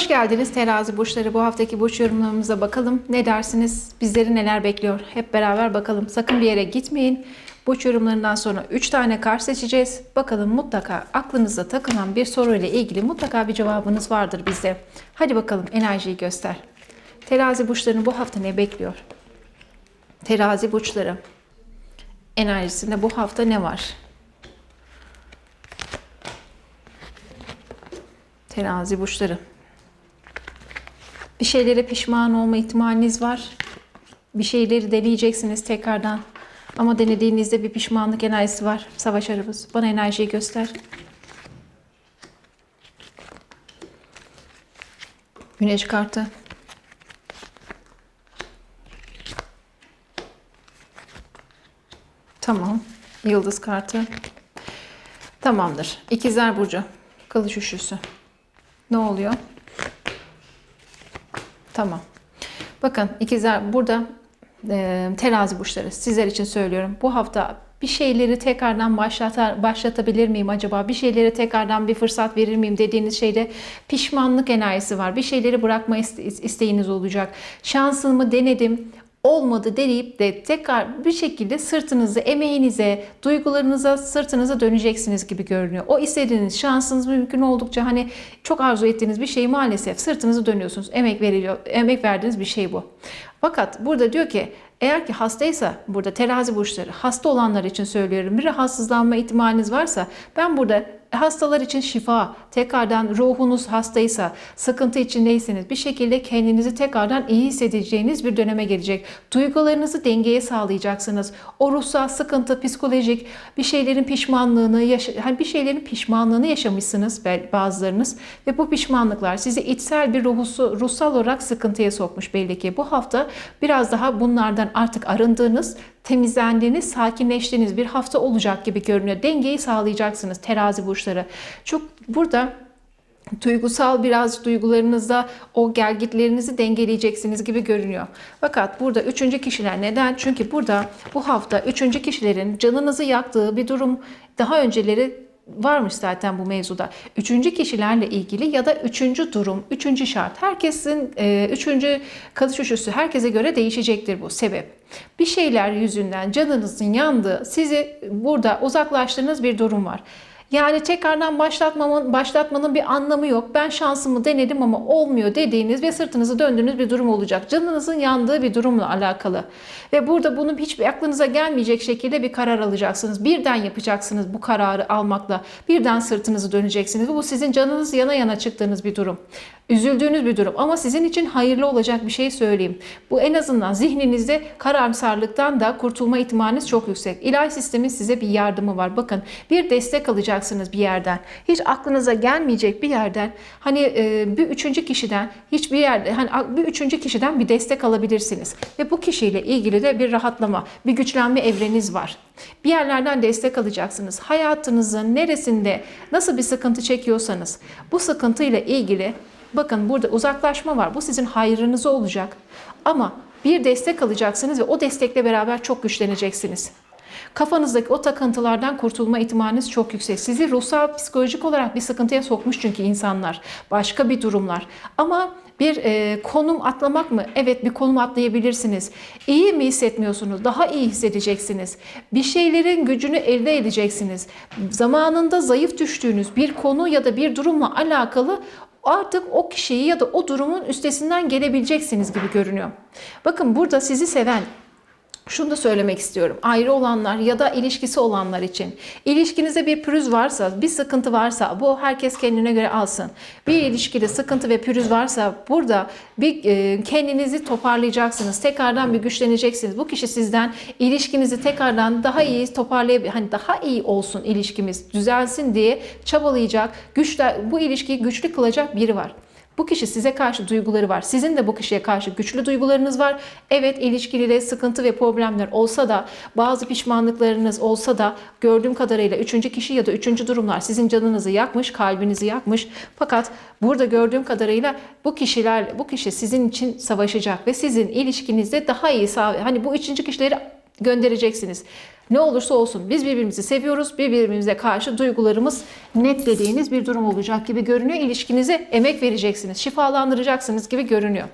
Hoş geldiniz terazi burçları. Bu haftaki burç yorumlarımıza bakalım. Ne dersiniz? Bizleri neler bekliyor? Hep beraber bakalım. Sakın bir yere gitmeyin. Burç yorumlarından sonra 3 tane kart seçeceğiz. Bakalım mutlaka aklınıza takılan bir soruyla ilgili mutlaka bir cevabınız vardır bizde. Hadi bakalım enerjiyi göster. Terazi burçlarını bu hafta ne bekliyor? Terazi burçları enerjisinde bu hafta ne var? Terazi burçları. Bir şeylere pişman olma ihtimaliniz var. Bir şeyleri deneyeceksiniz tekrardan. Ama denediğinizde bir pişmanlık enerjisi var. Savaş arabası. Bana enerjiyi göster. Güneş kartı. Tamam. Yıldız kartı. Tamamdır. İkizler Burcu. Kılıç üçlüsü. Ne oluyor? Tamam. Bakın ikizler burada e, terazi burçları sizler için söylüyorum. Bu hafta bir şeyleri tekrardan başlatar, başlatabilir miyim acaba? Bir şeyleri tekrardan bir fırsat verir miyim dediğiniz şeyde pişmanlık enerjisi var. Bir şeyleri bırakma iste- isteğiniz olacak. Şansımı denedim olmadı deyip de tekrar bir şekilde sırtınızı, emeğinize, duygularınıza, sırtınıza döneceksiniz gibi görünüyor. O istediğiniz şansınız mümkün oldukça hani çok arzu ettiğiniz bir şeyi maalesef sırtınızı dönüyorsunuz. Emek veriliyor, emek verdiğiniz bir şey bu. Fakat burada diyor ki eğer ki hastaysa burada terazi burçları hasta olanlar için söylüyorum. Bir rahatsızlanma ihtimaliniz varsa ben burada hastalar için şifa, tekrardan ruhunuz hastaysa, sıkıntı içindeyseniz bir şekilde kendinizi tekrardan iyi hissedeceğiniz bir döneme gelecek. Duygularınızı dengeye sağlayacaksınız. O ruhsal sıkıntı, psikolojik bir şeylerin pişmanlığını, hani bir şeylerin pişmanlığını yaşamışsınız bazılarınız ve bu pişmanlıklar sizi içsel bir ruhusu, ruhsal olarak sıkıntıya sokmuş belli ki. Bu hafta biraz daha bunlardan artık arındığınız, temizlendiğiniz, sakinleştiğiniz bir hafta olacak gibi görünüyor. Dengeyi sağlayacaksınız terazi burçları. Çok burada duygusal biraz duygularınızda o gelgitlerinizi dengeleyeceksiniz gibi görünüyor. Fakat burada üçüncü kişiler neden? Çünkü burada bu hafta üçüncü kişilerin canınızı yaktığı bir durum daha önceleri varmış zaten bu mevzuda. Üçüncü kişilerle ilgili ya da üçüncü durum, üçüncü şart. Herkesin e, üçüncü kılıç üçlüsü herkese göre değişecektir bu sebep. Bir şeyler yüzünden canınızın yandığı, sizi burada uzaklaştığınız bir durum var. Yani tekrardan başlatmamın, başlatmanın bir anlamı yok. Ben şansımı denedim ama olmuyor dediğiniz ve sırtınızı döndüğünüz bir durum olacak. Canınızın yandığı bir durumla alakalı. Ve burada bunun hiçbir aklınıza gelmeyecek şekilde bir karar alacaksınız. Birden yapacaksınız bu kararı almakla. Birden sırtınızı döneceksiniz. Bu sizin canınız yana yana çıktığınız bir durum. Üzüldüğünüz bir durum ama sizin için hayırlı olacak bir şey söyleyeyim. Bu en azından zihninizde karamsarlıktan da kurtulma ihtimaliniz çok yüksek. İlahi sistemin size bir yardımı var. Bakın bir destek alacaksınız bir yerden. Hiç aklınıza gelmeyecek bir yerden hani e, bir üçüncü kişiden hiçbir yerde hani bir üçüncü kişiden bir destek alabilirsiniz. Ve bu kişiyle ilgili de bir rahatlama, bir güçlenme evreniz var. Bir yerlerden destek alacaksınız. Hayatınızın neresinde nasıl bir sıkıntı çekiyorsanız bu sıkıntıyla ilgili Bakın burada uzaklaşma var. Bu sizin hayrınıza olacak. Ama bir destek alacaksınız ve o destekle beraber çok güçleneceksiniz. Kafanızdaki o takıntılardan kurtulma ihtimaliniz çok yüksek. Sizi ruhsal, psikolojik olarak bir sıkıntıya sokmuş çünkü insanlar. Başka bir durumlar. Ama bir e, konum atlamak mı? Evet bir konum atlayabilirsiniz. İyi mi hissetmiyorsunuz? Daha iyi hissedeceksiniz. Bir şeylerin gücünü elde edeceksiniz. Zamanında zayıf düştüğünüz bir konu ya da bir durumla alakalı artık o kişiyi ya da o durumun üstesinden gelebileceksiniz gibi görünüyor. Bakın burada sizi seven, şunu da söylemek istiyorum. Ayrı olanlar ya da ilişkisi olanlar için. İlişkinizde bir pürüz varsa, bir sıkıntı varsa bu herkes kendine göre alsın. Bir ilişkide sıkıntı ve pürüz varsa burada bir e, kendinizi toparlayacaksınız. Tekrardan bir güçleneceksiniz. Bu kişi sizden ilişkinizi tekrardan daha iyi toparlayabilir. Hani daha iyi olsun ilişkimiz, düzelsin diye çabalayacak, güçler bu ilişkiyi güçlü kılacak biri var. Bu kişi size karşı duyguları var. Sizin de bu kişiye karşı güçlü duygularınız var. Evet ilişkide sıkıntı ve problemler olsa da bazı pişmanlıklarınız olsa da gördüğüm kadarıyla üçüncü kişi ya da üçüncü durumlar sizin canınızı yakmış, kalbinizi yakmış. Fakat burada gördüğüm kadarıyla bu kişiler, bu kişi sizin için savaşacak ve sizin ilişkinizde daha iyi hani bu üçüncü kişileri göndereceksiniz. Ne olursa olsun biz birbirimizi seviyoruz. Birbirimize karşı duygularımız netlediğiniz bir durum olacak gibi görünüyor. İlişkinize emek vereceksiniz. Şifalandıracaksınız gibi görünüyor.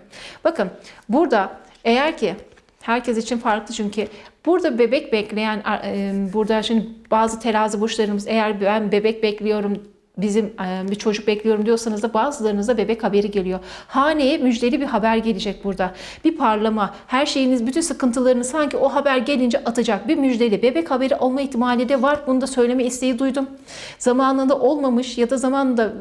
Bakın burada eğer ki herkes için farklı çünkü burada bebek bekleyen e, burada şimdi bazı terazi burçlarımız eğer ben bebek bekliyorum bizim bir çocuk bekliyorum diyorsanız da bazılarınızda bebek haberi geliyor. Haneye müjdeli bir haber gelecek burada. Bir parlama, her şeyiniz, bütün sıkıntılarını sanki o haber gelince atacak bir müjdeli bebek haberi olma ihtimali de var. Bunu da söyleme isteği duydum. Zamanında olmamış ya da zamanında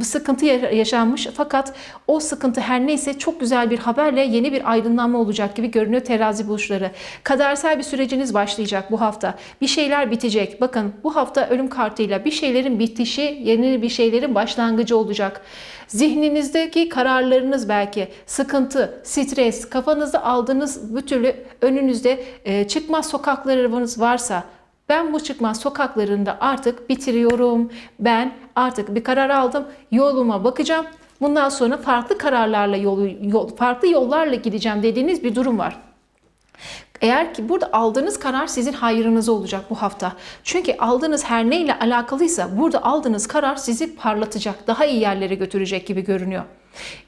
bir sıkıntı yaşanmış fakat o sıkıntı her neyse çok güzel bir haberle yeni bir aydınlanma olacak gibi görünüyor terazi burçları. Kadersel bir süreciniz başlayacak bu hafta. Bir şeyler bitecek. Bakın bu hafta ölüm kartıyla bir şeylerin bitişi, yeni bir şeylerin başlangıcı olacak. Zihninizdeki kararlarınız belki sıkıntı, stres, kafanızda aldığınız bir türlü önünüzde e, çıkmaz sokaklarınız varsa ben bu çıkmaz sokaklarında artık bitiriyorum. Ben artık bir karar aldım. Yoluma bakacağım. Bundan sonra farklı kararlarla yol, yol farklı yollarla gideceğim dediğiniz bir durum var. Eğer ki burada aldığınız karar sizin hayrınıza olacak bu hafta. Çünkü aldığınız her neyle alakalıysa burada aldığınız karar sizi parlatacak, daha iyi yerlere götürecek gibi görünüyor.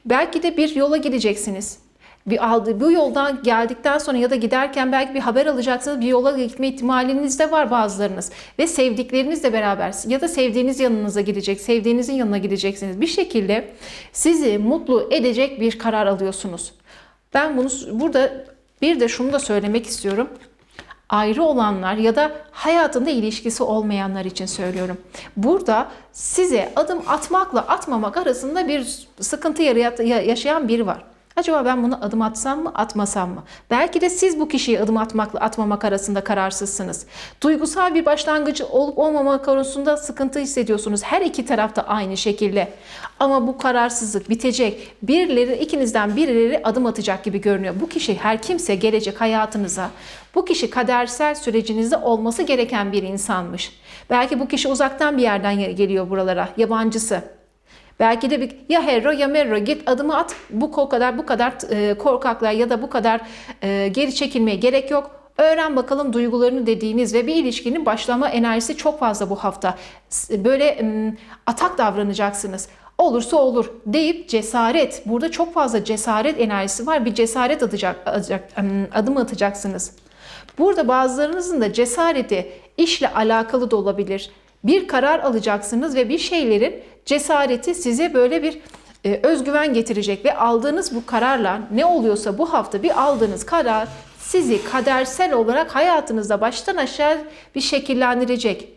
Belki de bir yola gideceksiniz. Bir aldığı bu yoldan geldikten sonra ya da giderken belki bir haber alacaksınız. Bir yola gitme ihtimaliniz de var bazılarınız. Ve sevdiklerinizle beraber ya da sevdiğiniz yanınıza gidecek, sevdiğinizin yanına gideceksiniz. Bir şekilde sizi mutlu edecek bir karar alıyorsunuz. Ben bunu burada bir de şunu da söylemek istiyorum. Ayrı olanlar ya da hayatında ilişkisi olmayanlar için söylüyorum. Burada size adım atmakla atmamak arasında bir sıkıntı yaşayan biri var. Acaba ben bunu adım atsam mı, atmasam mı? Belki de siz bu kişiyi adım atmakla atmamak arasında kararsızsınız. Duygusal bir başlangıcı olup olmamak konusunda sıkıntı hissediyorsunuz. Her iki tarafta aynı şekilde. Ama bu kararsızlık bitecek. Birileri, ikinizden birileri adım atacak gibi görünüyor. Bu kişi her kimse gelecek hayatınıza. Bu kişi kadersel sürecinizde olması gereken bir insanmış. Belki bu kişi uzaktan bir yerden geliyor buralara, yabancısı. Belki de bir ya Herro ya Merro git adımı at. Bu kadar bu kadar e, korkaklar ya da bu kadar e, geri çekilmeye gerek yok. Öğren bakalım duygularını dediğiniz ve bir ilişkinin başlama enerjisi çok fazla bu hafta. Böyle atak davranacaksınız. Olursa olur deyip cesaret. Burada çok fazla cesaret enerjisi var. Bir cesaret atacak, atacak adım atacaksınız. Burada bazılarınızın da cesareti işle alakalı da olabilir. Bir karar alacaksınız ve bir şeylerin cesareti size böyle bir e, özgüven getirecek ve aldığınız bu kararla ne oluyorsa bu hafta bir aldığınız karar sizi kadersel olarak hayatınızda baştan aşağı bir şekillendirecek.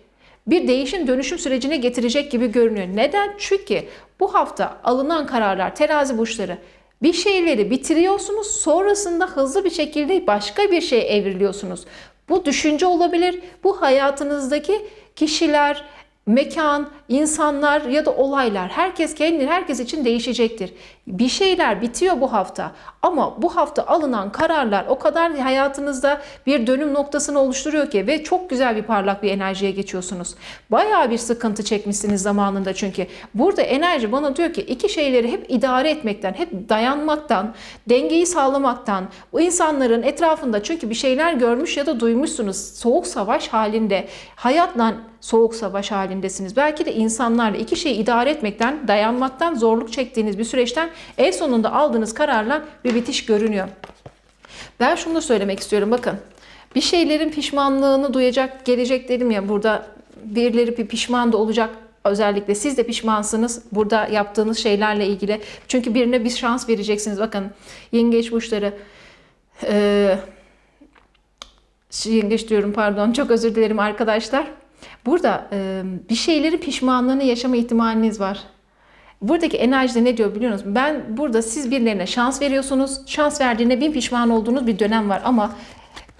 Bir değişim dönüşüm sürecine getirecek gibi görünüyor. Neden? Çünkü bu hafta alınan kararlar, terazi burçları bir şeyleri bitiriyorsunuz. Sonrasında hızlı bir şekilde başka bir şeye evriliyorsunuz. Bu düşünce olabilir. Bu hayatınızdaki kişiler, mekan, insanlar ya da olaylar herkes kendi herkes için değişecektir. Bir şeyler bitiyor bu hafta ama bu hafta alınan kararlar o kadar hayatınızda bir dönüm noktasını oluşturuyor ki ve çok güzel bir parlak bir enerjiye geçiyorsunuz. Bayağı bir sıkıntı çekmişsiniz zamanında çünkü. Burada enerji bana diyor ki iki şeyleri hep idare etmekten, hep dayanmaktan, dengeyi sağlamaktan, bu insanların etrafında çünkü bir şeyler görmüş ya da duymuşsunuz. Soğuk savaş halinde, hayatla soğuk savaş halindesiniz. Belki de insanlarla iki şeyi idare etmekten, dayanmaktan zorluk çektiğiniz bir süreçten en sonunda aldığınız kararla bir bitiş görünüyor. Ben şunu da söylemek istiyorum bakın. Bir şeylerin pişmanlığını duyacak, gelecek dedim ya burada birileri bir pişman da olacak. Özellikle siz de pişmansınız burada yaptığınız şeylerle ilgili. Çünkü birine bir şans vereceksiniz. Bakın yengeç burçları ee, yengeç diyorum pardon çok özür dilerim arkadaşlar. Burada e, bir şeylerin pişmanlığını yaşama ihtimaliniz var. Buradaki enerjide ne diyor biliyor musunuz? Ben burada siz birilerine şans veriyorsunuz. Şans verdiğinde bin pişman olduğunuz bir dönem var ama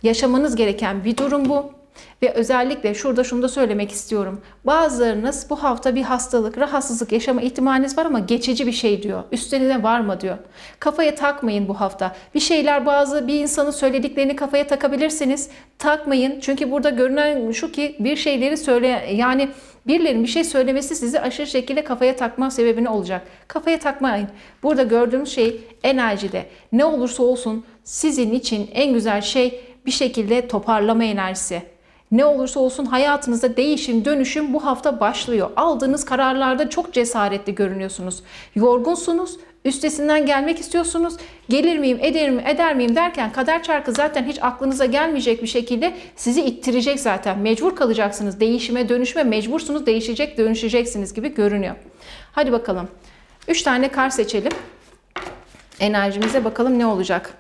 yaşamanız gereken bir durum bu. Ve özellikle şurada şunu da söylemek istiyorum. Bazılarınız bu hafta bir hastalık, rahatsızlık yaşama ihtimaliniz var ama geçici bir şey diyor. Üstlerine varma diyor. Kafaya takmayın bu hafta. Bir şeyler bazı bir insanın söylediklerini kafaya takabilirsiniz. Takmayın. Çünkü burada görünen şu ki bir şeyleri söyle yani birilerinin bir şey söylemesi sizi aşırı şekilde kafaya takma sebebini olacak. Kafaya takmayın. Burada gördüğümüz şey enerjide. Ne olursa olsun sizin için en güzel şey bir şekilde toparlama enerjisi. Ne olursa olsun hayatınızda değişim, dönüşüm bu hafta başlıyor. Aldığınız kararlarda çok cesaretli görünüyorsunuz. Yorgunsunuz, üstesinden gelmek istiyorsunuz. Gelir miyim, eder miyim, eder miyim derken kader çarkı zaten hiç aklınıza gelmeyecek bir şekilde sizi ittirecek zaten. Mecbur kalacaksınız. Değişime, dönüşme mecbursunuz. Değişecek, dönüşeceksiniz gibi görünüyor. Hadi bakalım. 3 tane kar seçelim. Enerjimize bakalım ne olacak.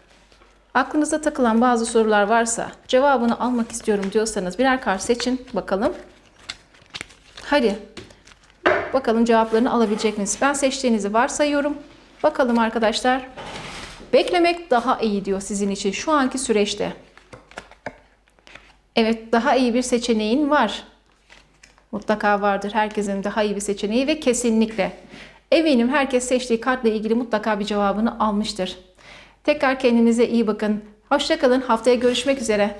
Aklınıza takılan bazı sorular varsa, cevabını almak istiyorum diyorsanız birer kart seçin bakalım. Hadi. Bakalım cevaplarını alabilecek misiniz? Ben seçtiğinizi varsayıyorum. Bakalım arkadaşlar. Beklemek daha iyi diyor sizin için şu anki süreçte. Evet, daha iyi bir seçeneğin var. Mutlaka vardır. Herkesin daha iyi bir seçeneği ve kesinlikle. Eminim herkes seçtiği kartla ilgili mutlaka bir cevabını almıştır. Tekrar kendinize iyi bakın. Hoşçakalın. Haftaya görüşmek üzere.